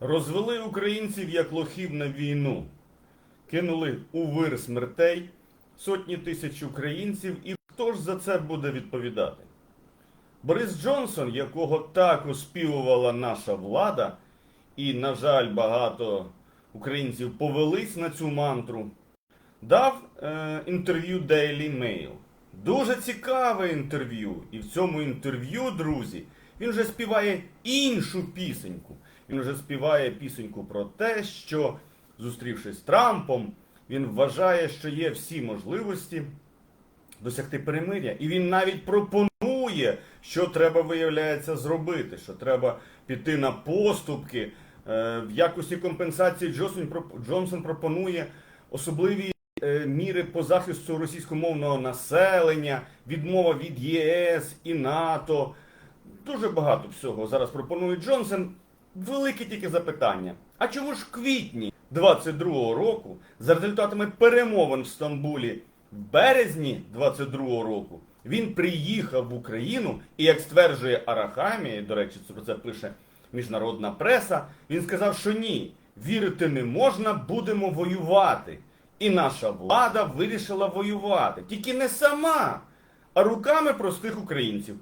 Розвели українців як лохів на війну, кинули у вир смертей сотні тисяч українців, і хто ж за це буде відповідати? Борис Джонсон, якого так оспівувала наша влада, і, на жаль, багато українців повелись на цю мантру, дав е, інтерв'ю Daily Mail. Дуже цікаве інтерв'ю. І в цьому інтерв'ю, друзі, він вже співає іншу пісеньку. Він вже співає пісеньку про те, що, зустрівшись з Трампом, він вважає, що є всі можливості досягти перемиря. І він навіть пропонує, що треба, виявляється, зробити, що треба піти на поступки. Е, В якості компенсації Джонсон, проп- Джонсон пропонує особливі е, міри по захисту російськомовного населення, відмова від ЄС і НАТО. Дуже багато всього зараз пропонує Джонсон. Велике тільки запитання. А чому ж в квітні 22-го року, за результатами перемовин в Стамбулі в березні 22-го року, він приїхав в Україну і, як стверджує Арахамія, до речі, про це пише міжнародна преса, він сказав, що ні, вірити не можна, будемо воювати. І наша влада вирішила воювати. Тільки не сама, а руками простих українців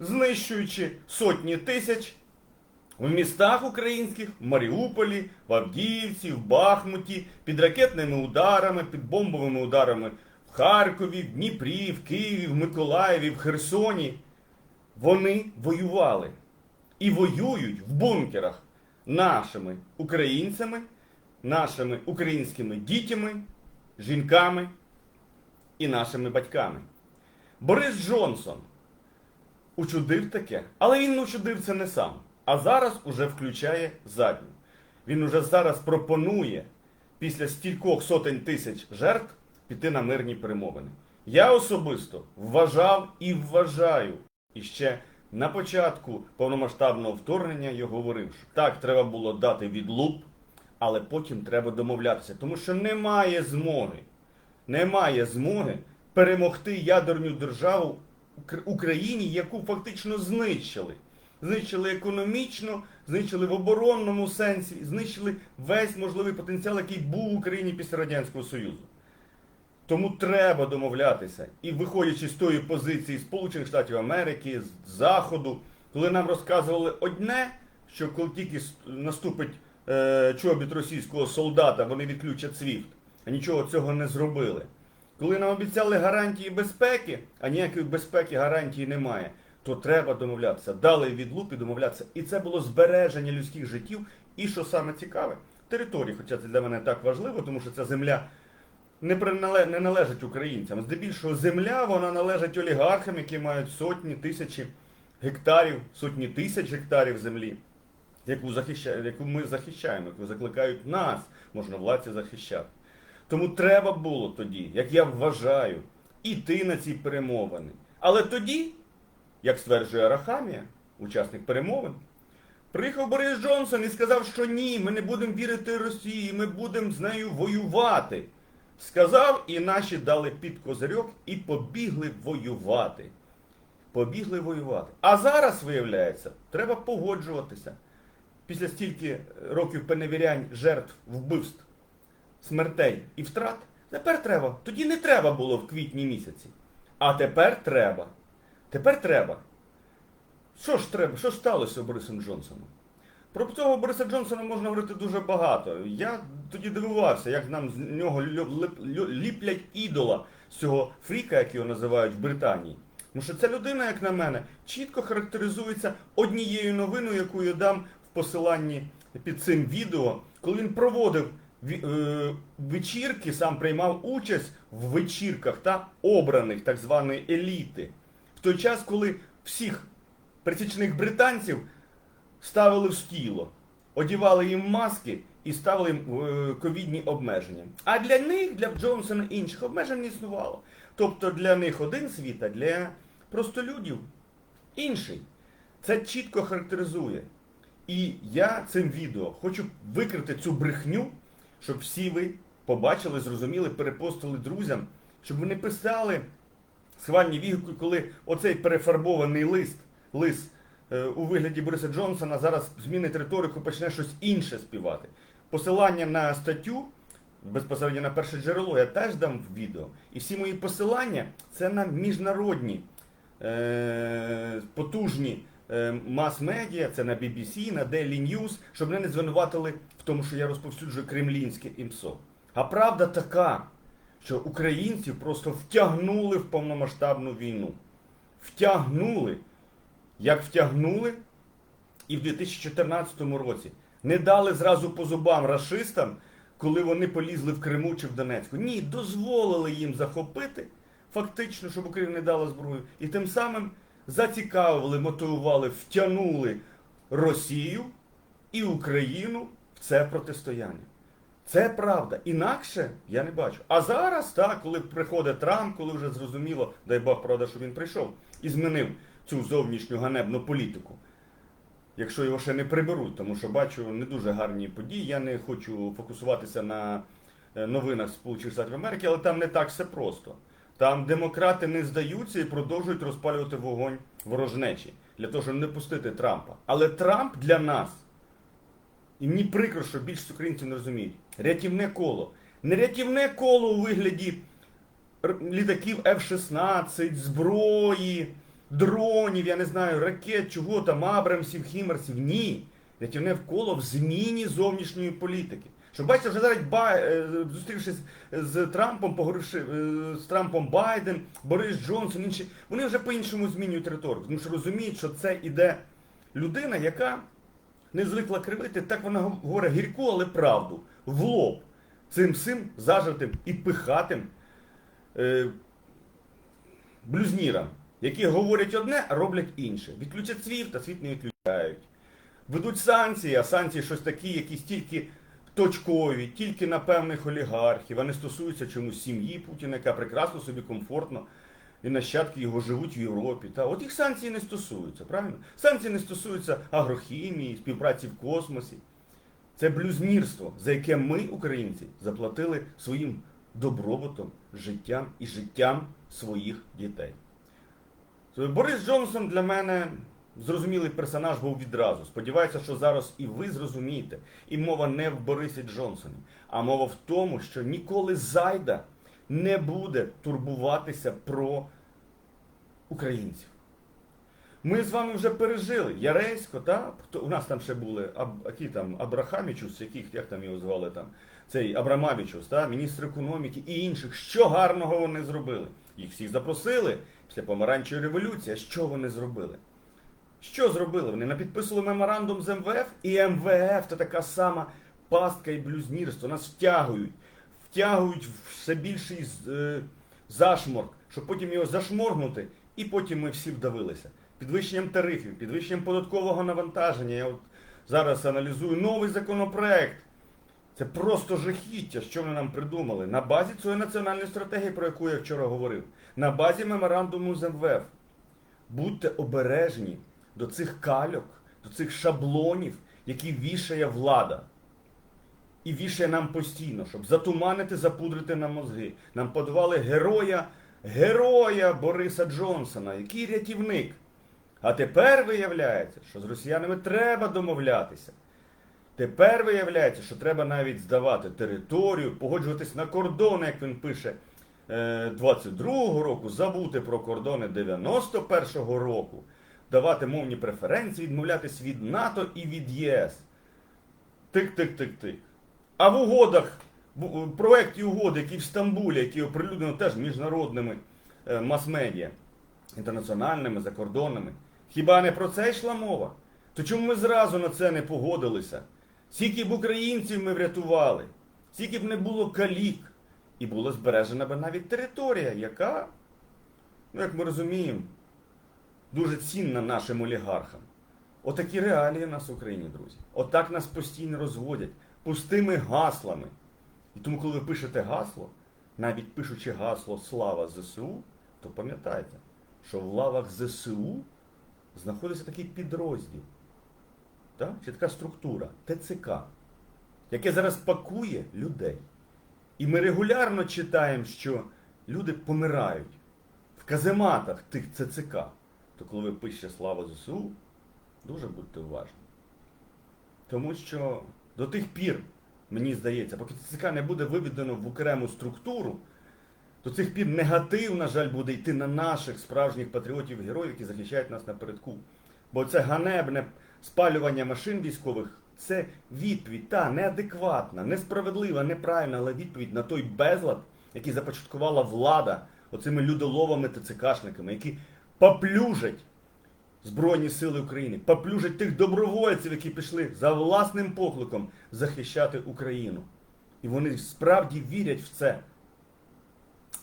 знищуючи сотні тисяч в містах українських, в Маріуполі, в Авдіївці, в Бахмуті, під ракетними ударами, під бомбовими ударами в Харкові, в Дніпрі, в Києві, в Миколаєві, в Херсоні. Вони воювали і воюють в бункерах нашими українцями, нашими українськими дітьми, жінками і нашими батьками. Борис Джонсон учудив таке, але він учудив це не сам. А зараз уже включає задню. Він уже зараз пропонує після стількох сотень тисяч жертв піти на мирні перемовини. Я особисто вважав і вважаю, і ще на початку повномасштабного вторгнення я говорив, що так треба було дати відлуп, але потім треба домовлятися, тому що немає змоги, немає змоги перемогти ядерну державу Україні, яку фактично знищили. Знищили економічно, знищили в оборонному сенсі, знищили весь можливий потенціал, який був в Україні після Радянського Союзу. Тому треба домовлятися. І виходячи з тої позиції Сполучених Штатів Америки, з Заходу, коли нам розказували одне, що коли тільки наступить е, чобіт російського солдата, вони відключать СВІФТ, а нічого цього не зробили. Коли нам обіцяли гарантії безпеки, а ніякої безпеки гарантії немає, то треба домовлятися. Дали відлуп і домовлятися. І це було збереження людських життів. І що саме цікаве, території, хоча це для мене так важливо, тому що ця земля не, не належить українцям. Здебільшого земля вона належить олігархам, які мають сотні тисячі гектарів, сотні тисяч гектарів землі, яку, яку ми захищаємо, яку закликають нас, можновладці захищати. Тому треба було тоді, як я вважаю, іти на ці перемовини. Але тоді, як стверджує Арахамія, учасник перемовин, приїхав Борис Джонсон і сказав, що ні, ми не будемо вірити Росії, ми будемо з нею воювати. Сказав, і наші дали під козирьок і побігли воювати. Побігли воювати. А зараз, виявляється, треба погоджуватися. Після стільки років перевірянь жертв вбивств смертей і втрат, тепер треба. Тоді не треба було в квітні місяці. А тепер треба. Тепер треба. Що ж треба? Що ж сталося Борисом Джонсоном? Про цього Бориса Джонсона можна говорити дуже багато. Я тоді дивувався, як нам з нього ліплять ідола цього фріка, як його називають в Британії. Тому що ця людина, як на мене, чітко характеризується однією новиною, яку я дам в посиланні під цим відео, коли він проводив е, вечірки, сам приймав участь в вечірках та обраних так званої еліти. Той час, коли всіх пересічних британців ставили в стіло, одівали їм маски і ставили їм е, ковідні обмеження. А для них, для Джонсона інших обмежень не існувало. Тобто для них один світ, а для простолюдів інший. Це чітко характеризує. І я цим відео хочу викрити цю брехню, щоб всі ви побачили, зрозуміли, перепостили друзям, щоб вони писали схвальні відгуки, коли оцей перефарбований лист, лист е, у вигляді Бориса Джонсона зараз змінить риторику, почне щось інше співати. Посилання на статтю, безпосередньо на перше джерело, я теж дам в відео. І всі мої посилання це на міжнародні е, потужні е, мас-медіа, це на BBC, на Daily News, щоб мене не звинуватили в тому, що я розповсюджую кремлінське імсо. А правда така, що українців просто втягнули в повномасштабну війну. Втягнули, як втягнули і в 2014 році. Не дали зразу по зубам рашистам, коли вони полізли в Криму чи в Донецьку. Ні, дозволили їм захопити, фактично, щоб Україна не дала зброю. І тим самим зацікавили, мотивували, втягнули Росію і Україну в це протистояння. Це правда. Інакше я не бачу. А зараз, так, коли приходить Трамп, коли вже зрозуміло, дай Бог, правда, що він прийшов і змінив цю зовнішню ганебну політику. Якщо його ще не приберуть, тому що бачу не дуже гарні події. Я не хочу фокусуватися на е, новинах Сполучених Штатів Америки, але там не так все просто. Там демократи не здаються і продовжують розпалювати вогонь ворожнечі для того, щоб не пустити Трампа. Але Трамп для нас і мені прикро, що більшість українців не розуміють. Рятівне коло. Не рятівне коло у вигляді літаків F-16, зброї, дронів, я не знаю, ракет, чого там, Абрамсів, Хімерсів. Ні. Рятівне коло в зміні зовнішньої політики. Що бачите, вже зараз е, зустрівшись з Трампом, поговоривши е, з Трампом Байден, Борис Джонсон, інші, вони вже по-іншому змінюють риторику. Тому що розуміють, що це іде людина, яка не звикла кривити, так вона говорить гірку, але правду. В лоб. Цим всім зажитим і пихатим е, блюзнірам, які говорять одне, а роблять інше. Відключать світ, а світ не відключають. Ведуть санкції, а санкції щось такі, якісь тільки точкові, тільки на певних олігархів, а не стосуються чомусь сім'ї Путіна, яка прекрасно собі комфортно і нащадки його живуть в Європі. Та от їх санкції не стосуються, правильно? Санкції не стосуються агрохімії, співпраці в космосі. Це блюзнірство, за яке ми, українці, заплатили своїм добробутом, життям і життям своїх дітей. Борис Джонсон для мене зрозумілий персонаж був відразу. Сподіваюся, що зараз і ви зрозумієте. І мова не в Борисі Джонсоні, а мова в тому, що ніколи зайда не буде турбуватися про українців. Ми з вами вже пережили Яресько, та? У нас там ще були які там Абрахамічус, яких, як там його звали там, цей Абрамавічус, та? міністр економіки і інших. Що гарного вони зробили? Їх всіх запросили після помаранчевої революції. Що вони зробили? Що зробили? Вони напідписували меморандум з МВФ, і МВФ це така сама пастка і блюзнірство. Нас втягують, втягують все більший е, зашморк, щоб потім його зашморгнути, і потім ми всі вдавилися. Підвищенням тарифів, підвищенням податкового навантаження. Я от зараз аналізую новий законопроект. Це просто жахіття, що вони нам придумали. На базі цієї національної стратегії, про яку я вчора говорив, на базі меморандуму з МВФ. Будьте обережні до цих кальок, до цих шаблонів, які вішає влада. І вішає нам постійно, щоб затуманити, запудрити нам мозги. Нам подавали героя, героя Бориса Джонсона, який рятівник. А тепер виявляється, що з росіянами треба домовлятися. Тепер виявляється, що треба навіть здавати територію, погоджуватись на кордони, як він пише, е, 22-го року, забути про кордони 91-го року, давати мовні преференції, відмовлятись від НАТО і від ЄС. Тик-тик-тик-тик. А в угодах, в проєкті угоди, який в Стамбулі, який оприлюднено теж міжнародними е, мас-медіа, інтернаціональними, закордонними, хіба не про це йшла мова? То чому ми зразу на це не погодилися? Скільки б українців ми врятували, скільки б не було калік, і була збережена б навіть територія, яка, ну як ми розуміємо, дуже цінна нашим олігархам. Отакі реалії нас в Україні, друзі. Отак нас постійно розводять пустими гаслами. І тому, коли ви пишете гасло, навіть пишучи гасло Слава ЗСУ, то пам'ятайте, що в лавах ЗСУ знаходиться такий підрозділ, так? чи така структура ТЦК, яке зараз пакує людей. І ми регулярно читаємо, що люди помирають в казематах тих ЦЦК. То коли ви пишете Слава ЗСУ, Дуже будьте уважні. Тому що до тих пір, мені здається, поки ТЦК не буде виведено в окрему структуру, до цих пір негатив, на жаль, буде йти на наших справжніх патріотів і героїв, які захищають нас напередку. Бо це ганебне спалювання машин військових це відповідь, та неадекватна, несправедлива, неправильна, але відповідь на той безлад, який започаткувала влада оцими людоловами ТЦКшниками, які поплюжать Збройні Сили України, поплюжать тих добровольців, які пішли за власним покликом захищати Україну. І вони справді вірять в це.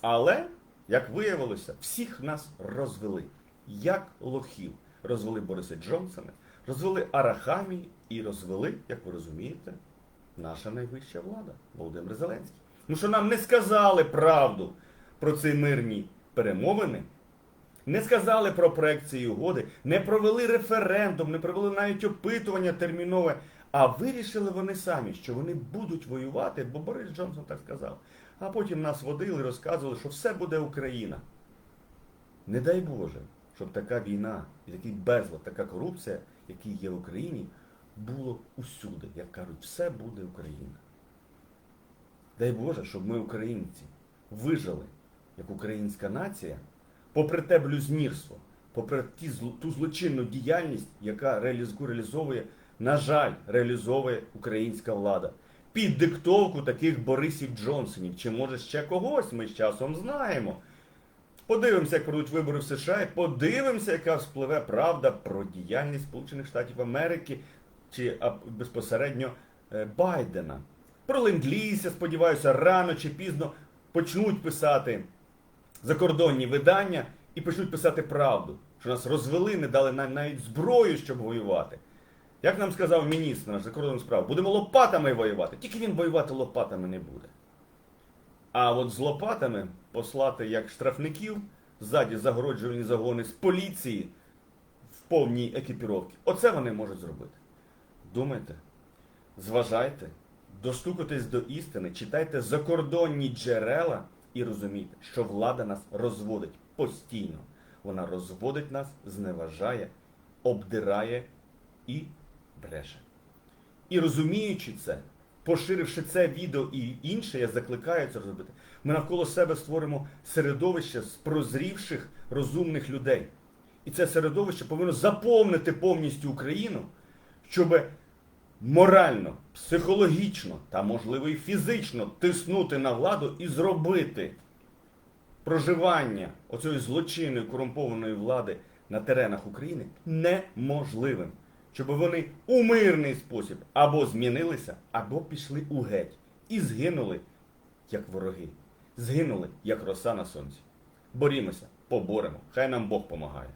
Але, як виявилося, всіх нас розвели. Як лохів. Розвели Бориса Джонсона, розвели Арахамі і розвели, як ви розумієте, наша найвища влада, Володимир Зеленський. Ну що нам не сказали правду про ці мирні перемовини, не сказали про проект цієї угоди, не провели референдум, не провели навіть опитування термінове. А вирішили вони самі, що вони будуть воювати, бо Борис Джонсон так сказав. А потім нас водили, розказували, що все буде Україна. Не дай Боже, щоб така війна такий безлад, така корупція, який є в Україні, було усюди. Як кажуть, все буде Україна. Дай Боже, щоб ми, українці, вижили як українська нація, попри те блюзнірство, попри ті, ту злочинну діяльність, яка реаліз- реалізовує, на жаль, реалізовує українська влада. Під диктовку таких Борисів Джонсонів, чи може ще когось, ми з часом знаємо. Подивимося, як пройдуть вибори в США, і подивимося, яка вспливе правда про діяльність Сполучених Штатів Америки чи безпосередньо е, Байдена. Про ленд-ліз, я сподіваюся, рано чи пізно почнуть писати закордонні видання і почнуть писати правду, що нас розвели, не дали нам навіть зброю, щоб воювати. Як нам сказав міністр наш закордонних справ, будемо лопатами воювати. Тільки він воювати лопатами не буде. А от з лопатами послати як штрафників, ззаді загороджувальні загони з поліції в повній екіпіровці. Оце вони можуть зробити. Думайте, зважайте, достукайтесь до істини, читайте закордонні джерела і розумійте, що влада нас розводить постійно. Вона розводить нас, зневажає, обдирає і бреше. І розуміючи це, поширивши це відео і інше, я закликаю це зробити. Ми навколо себе створимо середовище з прозрівших розумних людей. І це середовище повинно заповнити повністю Україну, щоб морально, психологічно та, можливо, і фізично тиснути на владу і зробити проживання оцієї злочинної корумпованої влади на теренах України неможливим. Щоб вони у мирний спосіб або змінилися, або пішли у геть і згинули, як вороги. Згинули, як роса на сонці. Борімося, поборемо. Хай нам Бог помагає.